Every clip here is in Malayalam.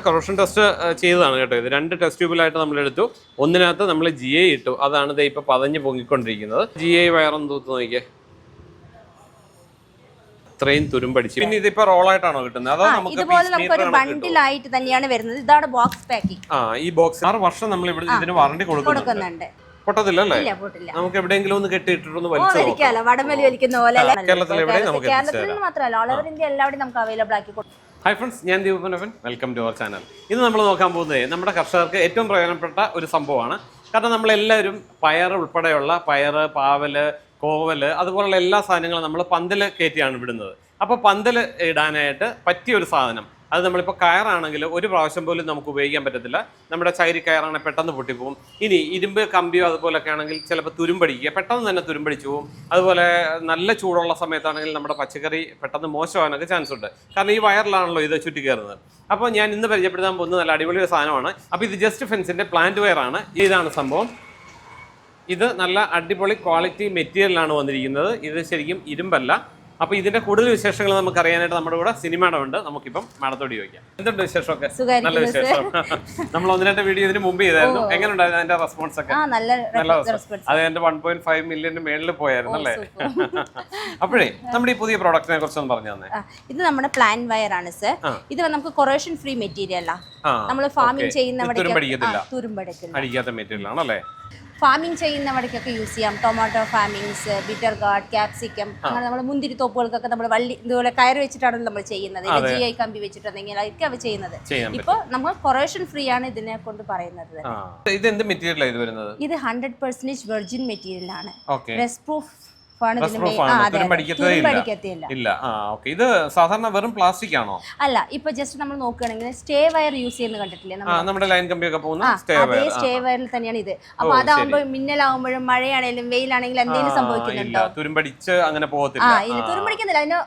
കൊറോഷൻ ടെസ്റ്റ് ചെയ്തതാണ് കേട്ടോ ഇത്. രണ്ട് ടെസ്റ്റ് ട്യൂബിലായിട്ട് നമ്മൾ എടുത്തു. ഒന്നിനകത്ത് നമ്മൾ ജി ഐ ഇട്ടു. അതാണ് ദേ ഇപ്പം പതഞ്ഞ് പൊങ്ങിക്കൊണ്ടിരിക്കുന്നത്. ജി ഐ വയറൊന്ന് തൂത്ത് നോക്കിയേ. ഇത്രയും തുരുമ്പടിച്ച് പിന്നെ ഇതിപ്പോ റോളായിട്ടാണോ കിട്ടുന്നത്? അതോ നമുക്ക് ബണ്ടിലായിട്ട് തന്നെയാണ് വരുന്നത്. ഇതാണ് ബോക്സ് പാക്കിംഗ് ആ ഈ ബോക്സ് ആറ് വർഷം നമ്മൾ ഇവിടെ ഇതിന് വാറണ്ടി കൊടുക്കുന്നുണ്ട്. പൊട്ടത്തില്ലല്ലേ ഇല്ല പോട്ടില്ല. നമുക്ക് എവിടെയെങ്കിലും ഒന്ന് കെട്ടിയിട്ടിട്ടൊന്ന് ഓ വലിച്ചു നോക്കാം. വലിക്കുന്ന പോലെ അല്ല. കേരളത്തിൽ മാത്രമല്ല ഓൾ ഓവർ ഇന്ത്യ എല്ലാവരും നമുക്ക് അവൈലബിൾ ആക്കി കൊടുക്കും. ഹായ് ഫ്രണ്ട്സ് ഞാൻ ദീപനവൻ വെൽക്കം ടു അവർ ചാനൽ ഇന്ന് നമ്മൾ നോക്കാൻ പോകുന്നത് നമ്മുടെ കർഷകർക്ക് ഏറ്റവും പ്രയോജനപ്പെട്ട ഒരു സംഭവമാണ്. കാരണം നമ്മളെല്ലാവരും പയർ ഉൾപ്പെടെയുള്ള പയർ പാവൽ കോവൽ അതുപോലുള്ള എല്ലാ സാധനങ്ങളും നമ്മൾ പന്തൽ കയറ്റിയാണ് വിടുന്നത്. അപ്പോൾ പന്തൽ ഇടാനായിട്ട് പറ്റിയ ഒരു സാധനം. അത് നമ്മളിപ്പോൾ കയറാണെങ്കിൽ ഒരു പ്രാവശ്യം പോലും നമുക്ക് ഉപയോഗിക്കാൻ പറ്റത്തില്ല. നമ്മുടെ ചൈരി കയറാണെങ്കിൽ പെട്ടെന്ന് പൊട്ടിപ്പോവും. ഇനി ഇരുമ്പ് കമ്പിയോ അതുപോലൊക്കെ ആണെങ്കിൽ ചിലപ്പോൾ തുരുമ്പടിക്കുക. പെട്ടെന്ന് തന്നെ തുരുമ്പടിച്ചു പോകും അതുപോലെ നല്ല ചൂടുള്ള സമയത്താണെങ്കിൽ നമ്മുടെ പച്ചക്കറി പെട്ടെന്ന് മോശമാകാനൊക്കെ ചാൻസ് ഉണ്ട്. കാരണം ഈ വയറിലാണല്ലോ ഇത് ചുറ്റി കയറുന്നത് അപ്പോൾ ഞാൻ ഇന്ന് പരിചയപ്പെടുത്താൻ പോകുന്നത് നല്ല അടിപൊളി ഒരു സാധനമാണ്. അപ്പോൾ ഇത് ജസ്റ്റ് ഫെൻസിന്റെ പ്ലാന്റ് വയർ ആണ്. ഇതാണ് സംഭവം. ഇത് നല്ല അടിപൊളി ക്വാളിറ്റി മെറ്റീരിയലാണ് വന്നിരിക്കുന്നത്. ഇത് ശരിക്കും ഇരുമ്പല്ല. അപ്പോൾ ഇതിന്റെ കൂടുതൽ വിശേഷങ്ങൾ നമുക്ക് അറിയാനായിട്ട് നമ്മുടെ കൂടെ സിനിമയുടെ ഉണ്ട്. നമുക്കിപ്പം മാഡത്തോട് ചോദിക്കാം. എന്തുണ്ട് വിശേഷമൊക്കെ? നല്ല വിശേഷം. നമ്മൾ ഒന്ന് രണ്ട് വീഡിയോ ഇതിന് മുമ്പ് ചെയ്തായിരുന്നു. എങ്ങനെ ഉണ്ടായിരുന്നു അതിന്റെ റെസ്പോൺസ് ഒക്കെ? നല്ല അത് എന്റെ വൺ പോയിന്റ് ഫൈവ് മില്യന് മേളിൽ പോയായിരുന്നു അല്ലേ? അപ്പോഴേ നമ്മുടെ ഈ പുതിയ പ്രോഡക്റ്റിനെ കുറിച്ച് ഒന്ന് പറഞ്ഞു തന്നെ. ഇത് നമ്മുടെ പ്ലാൻ വയർ ആണ് സർ. ഇത് നമുക്ക് കൊറേഷൻ ഫ്രീ മെറ്റീരിയൽ ആണ് നമ്മൾ ഫാമിംഗ്. ചെയ്യുന്ന തുരുമ്പടിക്കത്തില്ല. തുരുമ്പെടുക്കില്ല അടിക്കാത്ത മെറ്റീരിയൽ ആണല്ലേ? ഫാമിംഗ് ചെയ്യുന്നവടക്കൊക്കെ യൂസ് ചെയ്യാം. Tomato farmings bitter gourd capsicum അങ്ങനെ നമ്മൾ മുന്തിരി തോപ്പുകൾക്കൊക്കെ നമ്മൾ വള്ളി ഇതുപോലെ കയർ വെച്ചിട്ടാണ് നമ്മൾ ചെയ്യുന്നത്. ജി ഐ കമ്പി വെച്ചിട്ടുണ്ടെങ്കിൽ അതൊക്കെ അവ ചെയ്യുന്നത്. ഇപ്പൊ നമ്മൾ കൊറേഷൻ ഫ്രീ ആണ് ഇതിനെ കൊണ്ട് പറയുന്നത്. ഇത് എന്ത് മെറ്റീരിയലാണ് ഇത് വരുന്നത്? ഇത് ഹൺഡ്രഡ് പെർസെന്റേജ് വെർജിൻ മെറ്റീരിയൽ ആണ്. റെസ് പ്രൂഫ് തുരുമ്പടിക്കത്തേ ഇല്ല. ഇത് സാധാരണ വെറും പ്ലാസ്റ്റിക് ആണോ? അല്ല ഇപ്പൊ ജസ്റ്റ് നമ്മൾ നോക്കുകയാണെങ്കിൽ സ്റ്റേ വയർ യൂസ് ചെയ്യുന്ന കണ്ടിട്ടില്ലേ നമ്മുടെ ലൈൻ കമ്പിയൊക്കെ പോകുന്ന അതേ സ്റ്റേ വയറിൽ തന്നെയാണ് ഇത്. അപ്പൊ അതാവുമ്പോൾ മിന്നലാവുമ്പോഴും മഴയാണെങ്കിലും വെയിലാണെങ്കിലും എന്തെങ്കിലും സംഭവിക്കുന്നുണ്ടോ? തുരുമ്പടിച്ച് അങ്ങനെ പോകത്തില്ല. തുരുമ്പടിക്കുന്നില്ല. അതിന്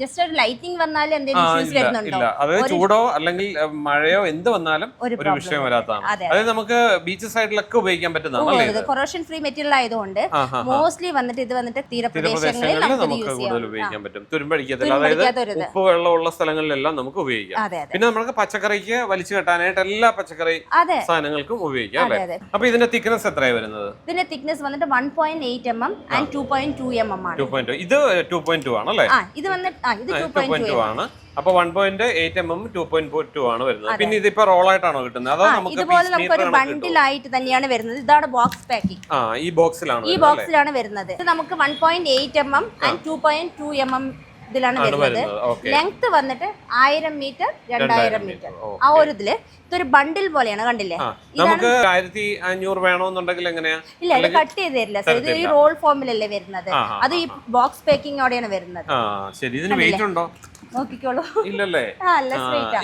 ജസ്റ്റ് ഒരു ലൈറ്റിംഗ് വന്നാലും എന്തെങ്കിലും ഇല്ല അത് ചൂടോ അല്ലെങ്കിൽ മഴയോ എന്ത് വന്നാലും ഒരു വിഷയം വരാത്തതാണ്. അതെ. അതായത് നമുക്ക് ബീച്ച് സൈഡിലൊക്കെ ഉപയോഗിക്കാൻ പറ്റുന്നതാണ് കൊറോഷൻ ഫ്രീ മെറ്റീരിയൽ ആയതുകൊണ്ട്. മോസ്റ്റ്ലി വന്നിട്ട് ഇത് വന്നിട്ട് തീരപ്രദേശങ്ങളിൽ നമുക്ക് കൂടുതൽ ഉപയോഗിക്കാൻ പറ്റും. തുരുമ്പടിക്കത്തില്ല അതായത് ഉപ്പ് വെള്ളമുള്ള സ്ഥലങ്ങളിലെല്ലാം നമുക്ക് ഉപയോഗിക്കാം. പിന്നെ നമുക്ക് പച്ചക്കറിക്ക് വലിച്ചു കെട്ടാനായിട്ട് എല്ലാ പച്ചക്കറി സാധനങ്ങൾക്കും ഉപയോഗിക്കാം അല്ലേ? അപ്പൊ ഇതിന്റെ തിക്നെസ് എത്രയാണ് വരുന്നത്? ഇതിന്റെ തിക്നെസ് വന്നിട്ട് one point eight M M and two point two M M ആണ്. ടു പോയിന്റ് ഇത് ടു പോയിന്റ് ടു ആണല്ലേ? ആ ഇത് വന്നിട്ട് ആ ഇത് ടു പോയിന്റ് ടു ആണ്. അപ്പൊ one point eight M M two point two ആണ് വരുന്നത്. പിന്നെ ഇതിപ്പോ റോൾ ആയിട്ടാണോ കിട്ടുന്നത്? അതോ നമുക്ക് ഇതുപോലെ കണക്ക് കിട്ടുമോ? ബണ്ടിലായിട്ട് തന്നെയാണ് വരുന്നത്. ഇതാണ് ബോക്സ് പാക്കിംഗ് ആ ഈ ബോക്സിലാണ് ഈ ബോക്സിലാണ് വരുന്നത്. ഇത് നമുക്ക് one point eight M M and two point two M M ഇതിലാണ് വരുന്നത്. ലെങ്ത് വന്നിട്ട് ആയിരം മീറ്റർ രണ്ടായിരം മീറ്റർ. ആ ഒരു ഇതിൽ ഇതൊരു ബണ്ടിൽ പോലെയാണ് കണ്ടില്ലേ? നമുക്ക് ആയിരത്തി അഞ്ഞൂറ് വേണമെന്നുണ്ടെങ്കിൽ എങ്ങനെയാ? ഇല്ല ഇത് കട്ട് ചെയ്ത് തരില്ല. സർ ഇത് ഈ റോൾ ഫോമിലല്ലേ വരുന്നത്? അത് ഈ ബോക്സ് പാക്കിങ്ങോടെയാണ് വരുന്നത്. ശരി. ഇതിന് വെയിറ്റ് ഉണ്ടോ? നോക്കിക്കോളൂ. ഇല്ലല്ലേ?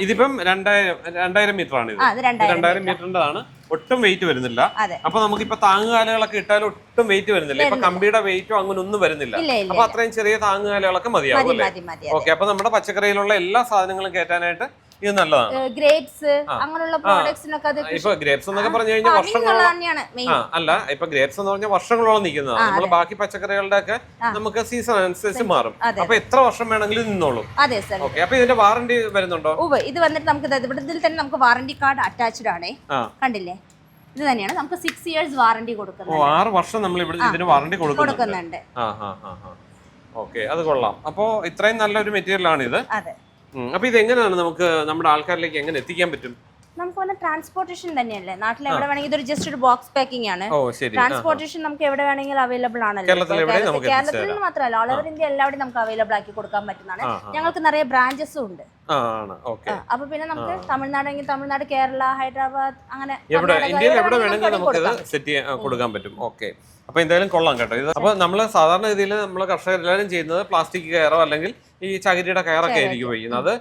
ഇതിപ്പം രണ്ടായിരം രണ്ടായിരം മീറ്റർ ആണ് രണ്ടായിരം മീറ്ററിന്റെ മീറ്ററിന്റെതാണ്. ഒട്ടും വെയിറ്റ് വരുന്നില്ല. അപ്പൊ നമുക്ക് ഇപ്പൊ താങ്ങുകാലുകളൊക്കെ ഇട്ടാലും ഒട്ടും വെയിറ്റ് വരുന്നില്ല. ഇപ്പൊ കമ്പിയുടെ വെയിറ്റോ അങ്ങനെ ഒന്നും വരുന്നില്ല. അപ്പൊ അത്രയും ചെറിയ താങ്ങുകാലുകളൊക്കെ മതിയാവും മതി അല്ലേ? ഓക്കെ അപ്പൊ നമ്മുടെ പച്ചക്കറിയിലുള്ള എല്ലാ സാധനങ്ങളും കയറ്റാനായിട്ട് ഇത് നല്ലതാണ്. ഗ്രേപ്സ് അങ്ങനെയുള്ള പ്രോഡക്ട്സിനൊക്കെ അത് ഇപ്പൊ ഗ്രേപ്സ് എന്നൊക്കെ പറഞ്ഞു കഴിഞ്ഞാൽ ആ അല്ല ഇപ്പൊ ഗ്രേപ്സ് എന്ന് പറഞ്ഞാൽ വർഷങ്ങളോളം നിൽക്കുന്നതാണ്. നമ്മൾ ബാക്കി പച്ചക്കറികളുടെ ഒക്കെ നമുക്ക് സീസൺ അനുസരിച്ച് മാറും. അപ്പൊ എത്ര വർഷം വേണമെങ്കിലും നിന്നോളും. അതെ സർ ഓക്കെ അപ്പൊ ഇതിന്റെ വാറണ്ടി വരുന്നുണ്ടോ? ഓ ഇത് വന്നിട്ട് നമുക്ക് ഇവിടെ തന്നെ നമുക്ക് വാറണ്ടി കാർഡ് അറ്റാച്ച്ഡ് ആണേ. കണ്ടില്ലേ? ഇത് തന്നെയാണ്. നമുക്ക് സിക്സ് ഇയേഴ്സ് വാറണ്ടി കൊടുക്കുന്നത്. ആറ് വർഷം നമ്മൾ ഇവിടെ ഇതിന് വാറണ്ടി കൊടുക്കുന്നുണ്ട്. ഓക്കെ അത് കൊള്ളാം. അപ്പോ ഇത്രയും നല്ലൊരു മെറ്റീരിയൽ ആണ് ഇത് അതെ. അപ്പൊ ഇത് എങ്ങനെയാണ് നമുക്ക് നമ്മുടെ ആൾക്കാരിലേക്ക് എങ്ങനെ എത്തിക്കാൻ പറ്റും? നമുക്ക് വന്ന ട്രാൻസ്പോർട്ടേഷൻ തന്നെയല്ലേ? നാട്ടിൽ എവിടെ വേണമെങ്കിൽ ഇതൊരു ജസ്റ്റ് ഒരു ബോക്സ് പാക്കിംഗ് ആണ്. ട്രാൻസ്പോർട്ടേഷൻ നമുക്ക് എവിടെ വേണമെങ്കിലും അവൈലബിൾ ആണല്ലോ. കേരളത്തിൽ നിന്ന് മാത്രമല്ല ഓൾ ഓവർ ഇന്ത്യ എല്ലാവരും നമുക്ക് അവൈലബിൾ ആക്കി കൊടുക്കാൻ പറ്റുന്നതാണ്. ഞങ്ങൾക്ക് നിറയെ ബ്രാഞ്ചസും ഉണ്ട്. അപ്പൊ പിന്നെ നമുക്ക് തമിഴ്നാടെങ്കിൽ തമിഴ്നാട് കേരള ഹൈദരാബാദ് അങ്ങനെ എവിടെ? കർണാടക, ഇന്ത്യയിൽ എവിടെ വേണമെങ്കിലും നമുക്ക്. സെറ്റ് ചെയ്യാൻ കൊടുക്കാൻ പറ്റും. ഓക്കെ. അപ്പൊ എന്തായാലും കൊള്ളാം കേട്ടോ. ഇത് അപ്പൊ നമ്മൾ സാധാരണ രീതിയിൽ നമ്മൾ കർഷകർ എല്ലാവരും ചെയ്യുന്നത് പ്ലാസ്റ്റിക് കയറോ അല്ലെങ്കിൽ ഈ ചകിരിയുടെ കയറൊക്കെ ആയിരിക്കും അത്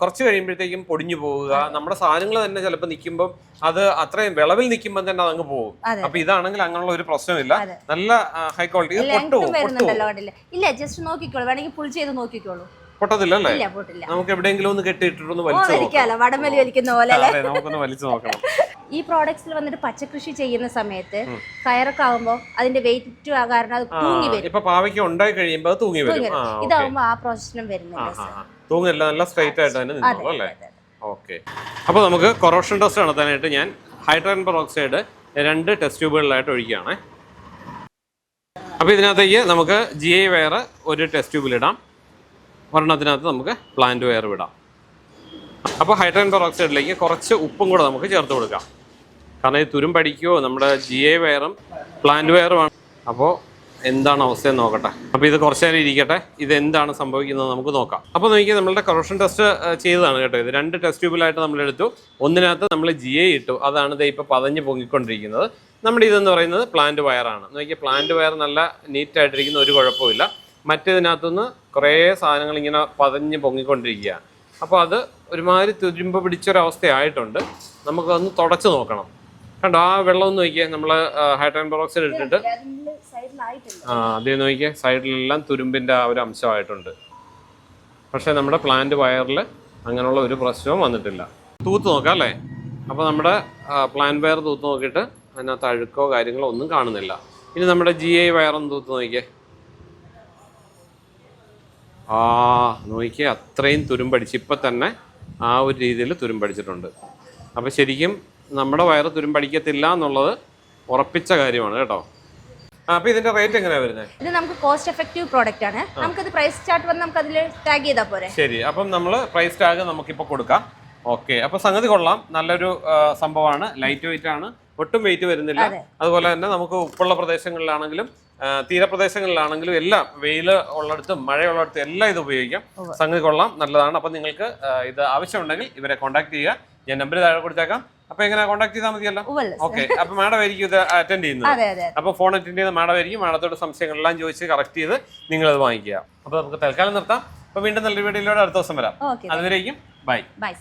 കുറച്ച് കഴിയുമ്പോഴത്തേക്കും പൊടിഞ്ഞു പോവുക. നമ്മുടെ സാധനങ്ങൾ തന്നെ ചിലപ്പോൾ നിൽക്കുമ്പോൾ അത് അത്രയും വിളവിൽ നിൽക്കുമ്പോൾ തന്നെ അതങ്ങ് പോകും. അപ്പൊ ഇതാണെങ്കിൽ അങ്ങനെയുള്ള ഒരു പ്രശ്നമില്ല. നല്ല ഹൈ ക്വാളിറ്റി ഇല്ല ജസ്റ്റ് നോക്കിക്കോളൂ. വേണമെങ്കിൽ പുൾ ചെയ്ത് നോക്കിക്കോളൂ. പൊട്ടത്തില്ലല്ലേ നമുക്ക് എവിടെയെങ്കിലും ഒന്ന് കെട്ടിയിട്ടിട്ടൊന്ന് വലിച്ചു നമുക്കൊന്ന് വലിച്ചു നോക്കണം. ഈ പ്രോഡക്ട്സിൽ വന്നിട്ട് പച്ചക്കൃഷി ചെയ്യുന്ന സമയത്ത് കയറൊക്കെ ആകുമ്പോൾ അതിന്റെ വെയിറ്റ് കാരണം അത് തൂങ്ങി വരും. ഇപ്പൊ പാവയ്ക്ക് ഉണ്ടായി കഴിയുമ്പോൾ തൂങ്ങി വരും. തൂങ്ങി ആ പ്രശ്നം വരുന്നില്ല. തൂങ്ങില്ല നല്ല സ്ട്രൈറ്റ് ആയിട്ട് തന്നെ നിന്നോളൂ അല്ലേ? ഓക്കെ അപ്പോൾ നമുക്ക് കൊറോഷൻ ടെസ്റ്റ് നടത്താനായിട്ട് ഞാൻ ഹൈഡ്രജൻ പെറോക്സൈഡ് രണ്ട് ടെസ്റ്റ് ട്യൂബുകളിലായിട്ട് ഒഴിക്കുകയാണേ. അപ്പോൾ ഇതിനകത്തേക്ക് നമുക്ക് ജി ഐ വയർ ഒരു ടെസ്റ്റ് ട്യൂബിലിടാം ഒരെണ്ണത്തിനകത്ത് നമുക്ക് പ്ലാന്റ് വയർ വിടാം അപ്പോൾ ഹൈഡ്രജൻ പെറോക്സൈഡിലേക്ക് കുറച്ച് ഉപ്പും കൂടെ നമുക്ക് ചേർത്ത് കൊടുക്കാം. കാരണം ഈ തുരുമ്പടിക്കുകയോ നമ്മുടെ ജി ഐ വയറും പ്ലാന്റ് വയറുമാണ് അപ്പോൾ എന്താണ് അവസ്ഥയെന്ന് നോക്കട്ടെ. അപ്പോൾ ഇത് കുറച്ച് നേരം ഇരിക്കട്ടെ. ഇത് എന്താണ് സംഭവിക്കുന്നത് നമുക്ക് നോക്കാം. അപ്പോൾ നോക്കിയാൽ നമ്മളുടെ കറപ്ഷൻ ടെസ്റ്റ് ചെയ്തതാണ് കേട്ടോ ഇത്. രണ്ട് ടെസ്റ്റ് ട്യൂബിലായിട്ട് നമ്മൾ എടുത്തു. ഒന്നിനകത്ത് നമ്മൾ ജി എ ഇട്ടു. അതാണ് ഇത് ഇപ്പോൾ പതഞ്ഞ് പൊങ്ങിക്കൊണ്ടിരിക്കുന്നത്. നമ്മുടെ ഇതെന്ന് പറയുന്നത് പ്ലാന്റ് വയറാണ് നോക്കിയാൽ പ്ലാന്റ് വയർ നല്ല നീറ്റായിട്ടിരിക്കുന്ന ഒരു കുഴപ്പമില്ല മറ്റേതിനകത്തുനിന്ന് കുറേ സാധനങ്ങൾ ഇങ്ങനെ പതഞ്ഞ് പൊങ്ങിക്കൊണ്ടിരിക്കുകയാണ്. അപ്പോൾ അത് ഒരുമാതിരി തുരുമ്പ് പിടിച്ചൊരവസ്ഥയായിട്ടുണ്ട്. നമുക്കതൊന്ന് തുടച്ച് നോക്കണം. കണ്ടോ ആ വെള്ളം ഒന്ന് നോക്കിയേ നമ്മൾ ഹൈഡ്രജൻ പെറോക്സൈഡ് ഇട്ടിട്ട്. ആ അതേ നോക്കിയേ സൈഡിലെല്ലാം തുരുമ്പിന്റെ ആ ഒരു അംശമായിട്ടുണ്ട്. പക്ഷേ നമ്മുടെ പ്ലാന്റ് വയറിൽ അങ്ങനെയുള്ള ഒരു പ്രശ്നവും വന്നിട്ടില്ല. തൂത്ത് നോക്കാം അല്ലേ? അപ്പോൾ നമ്മുടെ പ്ലാന്റ് വയർ തൂത്ത് നോക്കിയിട്ട് അതിനകത്ത് അഴുക്കോ കാര്യങ്ങളോ ഒന്നും കാണുന്നില്ല. ഇനി നമ്മുടെ ജി ഐ വയറൊന്ന് തൂത്ത് നോക്കിയേ. ആ നോക്കിയേ അത്രയും തുരുമ്പടിച്ച് ഇപ്പം തന്നെ ആ ഒരു രീതിയിൽ തുരുമ്പടിച്ചിട്ടുണ്ട്. അപ്പോൾ ശരിക്കും നമ്മുടെ വയറ് തുരുമ്പടിക്കത്തില്ല എന്നുള്ളത് ഉറപ്പിച്ച കാര്യമാണ് കേട്ടോ. ആ, അപ്പോൾ ഇതിന്റെ റേറ്റ് എങ്ങനെയാ വരുന്നത് ഇത് നമുക്ക് കോസ്റ്റ് എഫക്റ്റീവ് പ്രോഡക്റ്റ് ആണ്. നമുക്കത് പ്രൈസ് ചാർട്ട് വന്ന് നമുക്ക് അതിൽ ടാഗ് ചെയ്താൽ പോരെ. ശരി അപ്പം നമ്മൾ പ്രൈസ് ടാഗ് നമുക്കിപ്പോൾ കൊടുക്കാം. ഓക്കെ അപ്പോൾ സംഗതി കൊള്ളാം. നല്ലൊരു സംഭവമാണ്. ലൈറ്റ് വെയിറ്റ് ആണ്. ഒട്ടും വെയിറ്റ് വരുന്നില്ല. അതുപോലെ തന്നെ നമുക്ക് ഉപ്പുള്ള പ്രദേശങ്ങളിലാണെങ്കിലും തീരപ്രദേശങ്ങളിലാണെങ്കിലും എല്ലാം വെയിൽ ഉള്ളിടത്തും മഴയുള്ളിടത്തും എല്ലാം ഇത് ഉപയോഗിക്കാം. സംഗതി കൊള്ളാം. നല്ലതാണ്. അപ്പം നിങ്ങൾക്ക് ഇത് ആവശ്യമുണ്ടെങ്കിൽ ഇവരെ കോൺടാക്ട് ചെയ്യുക. ഞാൻ നമ്പർ താഴെ കൊടുത്തേക്കാം. അപ്പോൾ എങ്ങനെ കോൺടാക്ട് ചെയ്താൽ മതിയല്ലോ? ഓക്കെ അപ്പോൾ മാഡം ആയിരിക്കും ഇത് അറ്റൻഡ് ചെയ്യുന്നത്. അപ്പൊ ഫോൺ അറ്റൻഡ് ചെയ്യുന്ന മാഡം ആയിരിക്കും മാഡത്തോട് സംശയങ്ങളെല്ലാം ചോദിച്ച് കറക്റ്റ് ചെയ്ത് നിങ്ങൾ അത് വാങ്ങിക്കുക. അപ്പൊ നമുക്ക് തൽക്കാലം നിർത്താം. അപ്പൊ വീണ്ടും നല്ലൊരു വീഡിയോയിലൂടെ അടുത്ത ദിവസം വരാം. അതുവരെയും അതുവരേക്കും ബൈ ബൈ